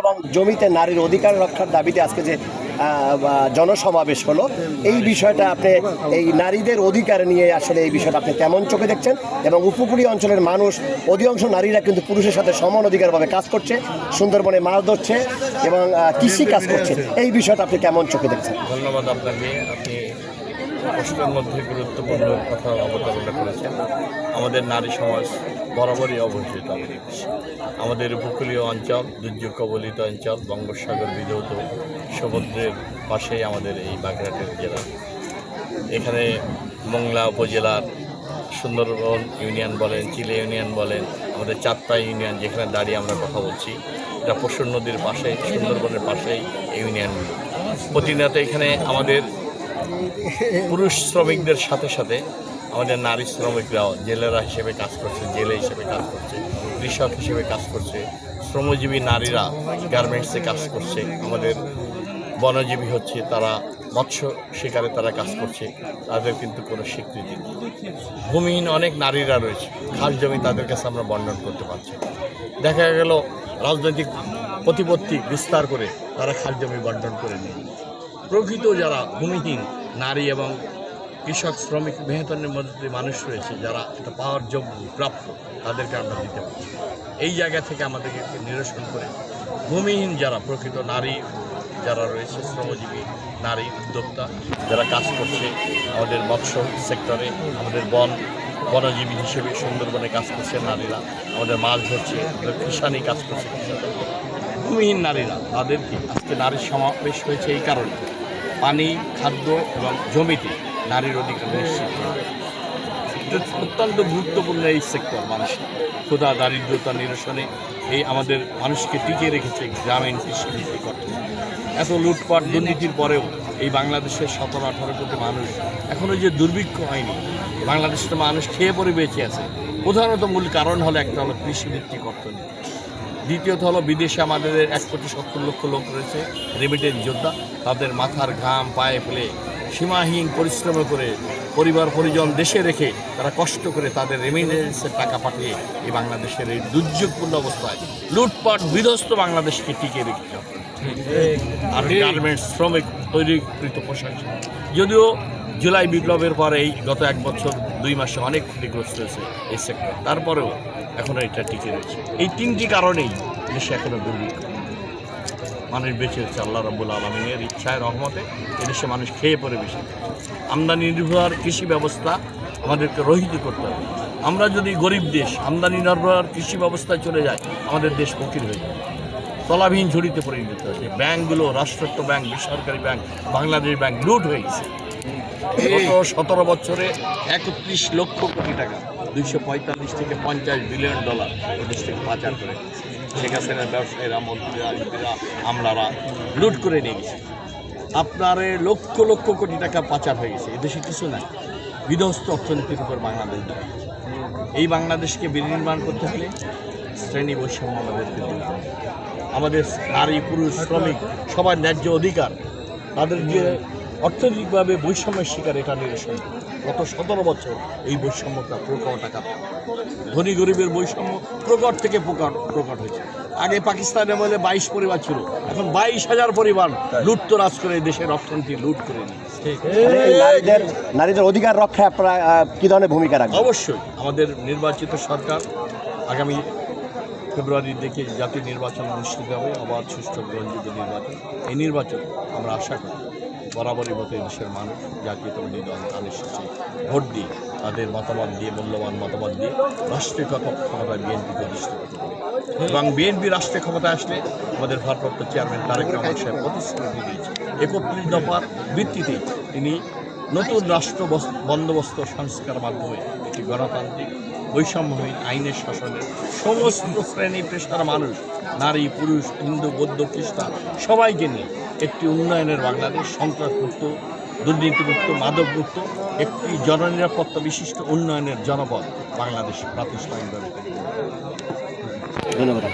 এবং জমিতে নারীর অধিকার রক্ষার দাবিতে আজকে যে জনসমাবেশ হলো, এই বিষয়টা আপনি, এই নারীদের অধিকার নিয়ে আসলে এই বিষয়টা আপনি কেমন চোখে দেখছেন? এবং উপকূলীয় অঞ্চলের মানুষ, অধিকাংশ নারীরা কিন্তু পুরুষের সাথে সমান অধিকারভাবে কাজ করছে, সুন্দরবনে মাছ ধরছে এবং কৃষি কাজ করছে। এই বিষয়টা আপনি কেমন চোখে দেখছেন? ধন্যবাদ আপনাকে। আপনি প্রশ্নের মধ্যে গুরুত্বপূর্ণ কথা অবতারণা করেছেন আমাদের নারী সমাজ বরাবরই অবহেলিত। আমাদের উপকূলীয় অঞ্চল, দুর্যোগ কবলিত অঞ্চল, বঙ্গোপসাগর বিধৌত সমুদ্রের পাশেই আমাদের এই বাগেরহাটের জেলা। এখানে মংলা উপজেলার সুন্দরবন ইউনিয়ন বলেন, চিলে ইউনিয়ন বলেন, আমাদের চারটা ইউনিয়ন যেখানে দাঁড়িয়ে আমরা কথা বলছি, এটা পশুর নদীর পাশে, সুন্দরবনের পাশেই ইউনিয়নগুলো। প্রতিনিয়ত এখানে আমাদের পুরুষ শ্রমিকদের সাথে সাথে আমাদের নারী শ্রমিকরাও জেলেরা হিসেবে কাজ করছে, জেলে হিসেবে কাজ করছে, কৃষক হিসেবে কাজ করছে, শ্রমজীবী নারীরা গার্মেন্টসে কাজ করছে। আমাদের বনজীবী হচ্ছে তারা, মৎস্য শিকারে তারা কাজ করছে, তাদের কিন্তু কোনো স্বীকৃতি নেই। ভূমিহীন অনেক নারীরা রয়েছে, খাস জমি তাদের কাছে আমরা বন্টন করতে পারছি দেখা গেল রাজনৈতিক প্রতিপত্তি বিস্তার করে তারা খাস জমি বন্টন করে নিয়ে। প্রকৃত যারা ভূমিহীন, নারী এবং কৃষক, শ্রমিক মেহতনের মধ্যে মানুষ রয়েছে, যারা এটা পাওয়ার যোগ্য, প্রাপ্য, তাদেরকে আমরা দিতে পারছি এই জায়গা থেকে আমাদেরকে নিরসন করে ভূমিহীন যারা প্রকৃত নারী যারা রয়েছে, শ্রমজীবী, নারী উদ্যোক্তা যারা কাজ করছে আমাদের মৎস্য সেক্টরে, আমাদের বন, বনজীবী হিসেবে সুন্দরবনে কাজ করছে নারীরা, আমাদের মাছ ধরছে, আমাদের কৃষানি কাজ করছে। ভূমিহীন নারীরা, তাদেরকে আজকে নারীর সমাবেশ হয়েছে এই কারণে পানি, খাদ্য এবং জমিতে নারীর অধিকার নিশ্চিত। অত্যন্ত গুরুত্বপূর্ণ এই সেক্টর মানুষের ক্ষুধা, দারিদ্রতা নিরসনে এই আমাদের মানুষকে টিকিয়ে রেখেছে গ্রামীণ অর্থনীতি। এত লুটপাট, দুর্নীতির পরেও এই বাংলাদেশের সতেরো, আঠারো কোটি মানুষ এখনও যে দুর্ভিক্ষ হয়নি, বাংলাদেশের মানুষ খেয়ে পরে বেঁচে আছে। প্রধানত মূল কারণ হলো একটা হলো কৃষিভিত্তিক অর্থনীতি। দ্বিতীয়ত হলো বিদেশে আমাদের এক কোটি সত্তর লক্ষ লোক রয়েছে রেমিটেন্স যোদ্ধা। তাদের মাথার ঘাম পায়ে ফেলে সীমাহীন পরিশ্রম করে পরিবার পরিজন দেশে রেখে তারা কষ্ট করে তাদের রেমিটেন্সের টাকা পাঠিয়ে এই বাংলাদেশের এই দুর্যোগপূর্ণ অবস্থায় লুটপাট বিধ্বস্ত বাংলাদেশকে টিকিয়ে রেখেছে আর গার্মেন্টস শ্রমিক তৈরিকৃত পোশাক। যদিও জুলাই বিপ্লবের পরে এই গত এক বছর দুই মাসে অনেক ক্ষতিগ্রস্ত হয়েছে এই সেক্টর তারপরেও এখনও এটা টিকে রয়েছে। এই তিনটি কারণেই দেশে এখনও দুর্ভিক্ষ। মানুষ বেঁচে হচ্ছে আল্লাহ রাবুল আলমিনের ইচ্ছায়, রহমতে এদেশে মানুষ খেয়ে পরে বেশি। আমদানি নির্ভর কৃষি ব্যবস্থা আমাদেরকে রহিত করতে হবে। আমরা যদি গরিব দেশ আমদানি নির্ভর কৃষি ব্যবস্থায় চলে যায় আমাদের দেশ ফকির হয়ে যায় তলাবিহীন ঝুড়িতে পরিণত হয়েছে। ব্যাংকগুলো, রাষ্ট্রায়ত্ত ব্যাংক, বেসরকারি ব্যাংক, বাংলাদেশ ব্যাংক লুট হয়ে গেছে। গত সতেরো বছরে একত্রিশ লক্ষ কোটি টাকা, দুইশো পঁয়তাল্লিশ থেকে পঞ্চাশ বিলিয়ন ডলার এদেশ থেকে পাচার করে। শেখ হাসিনার ব্যবসায়ীরা, মন্ত্রীরা আমলারা লুট করে নিয়ে গেছে আপনার লক্ষ লক্ষ কোটি টাকা পাচার হয়ে গেছে এদেশে কিছু নাই বিধ্বস্ত অর্থনীতির উপর বাংলাদেশ এই বাংলাদেশকে বিনির্মাণ করতে হলে শ্রেণি বৈষম্য আমাদেরকে দূর হবে। আমাদের নারী, পুরুষ, শ্রমিক, সবার ন্যায্য অধিকার, তাদের যে অর্থনৈতিকভাবে বৈষম্যের শিকার এটা নিরসন। গত সতেরো বছর এই বৈষম্যটা প্রকট আকার। ধনী গরিবের বৈষম্য প্রকট থেকে প্রকট প্রকট হয়েছে। আগে পাকিস্তানে বলে বাইশ পরিবার ছিল এখন বাইশ হাজার পরিবার লুটতরাজ করে দেশের অর্থনীতি লুট করে নিয়েছে। নারীদের নারীদের অধিকার রক্ষায় আপনারা কি ধরনের ভূমিকা রাখবেন? অবশ্যই আমাদের নির্বাচিত সরকার আগামী ফেব্রুয়ারির দিকে জাতীয় নির্বাচন অনুষ্ঠিত হবে অবাধ সুষ্ঠু গ্রহণযোগ্য নির্বাচন। এই নির্বাচন আমরা আশা করি। বরাবরই মতো দেশের মানুষ জাতীয়তাবাদী দল তাদের শেষে ভোট দিয়ে তাদের মতামত দিয়ে, মূল্যবান মতামত দিয়ে রাষ্ট্রীয় ক্ষমতা- ক্ষমতায় বিএনপিকে অধিষ্ঠিত এবং বিএনপি রাষ্ট্রীয় ক্ষমতায় আসলে আমাদের ভারপ্রাপ্ত চেয়ারম্যান তারেক রহমান সাহেব প্রতিশ্রুতি দিয়েছে একত্রিশ দফার ভিত্তিতে তিনি নতুন রাষ্ট্র বন্দোবস্ত সংস্কার মাধ্যমে একটি গণতান্ত্রিক বৈষম্যহীন আইনের শাসনে সমস্ত শ্রেণি পেশার মানুষ, নারী, পুরুষ, হিন্দু, বৌদ্ধ, খ্রিস্টান, সবাইকে নিয়ে একটি উন্নয়নের বাংলাদেশ, সন্ত্রাসমুক্ত, দুর্নীতিমুক্ত, মাদকমুক্ত, একটি জননিরাপত্তা বিশিষ্ট উন্নয়নের জনপদ বাংলাদেশ প্রাতিষ্ঠানিকভাবে। ধন্যবাদ।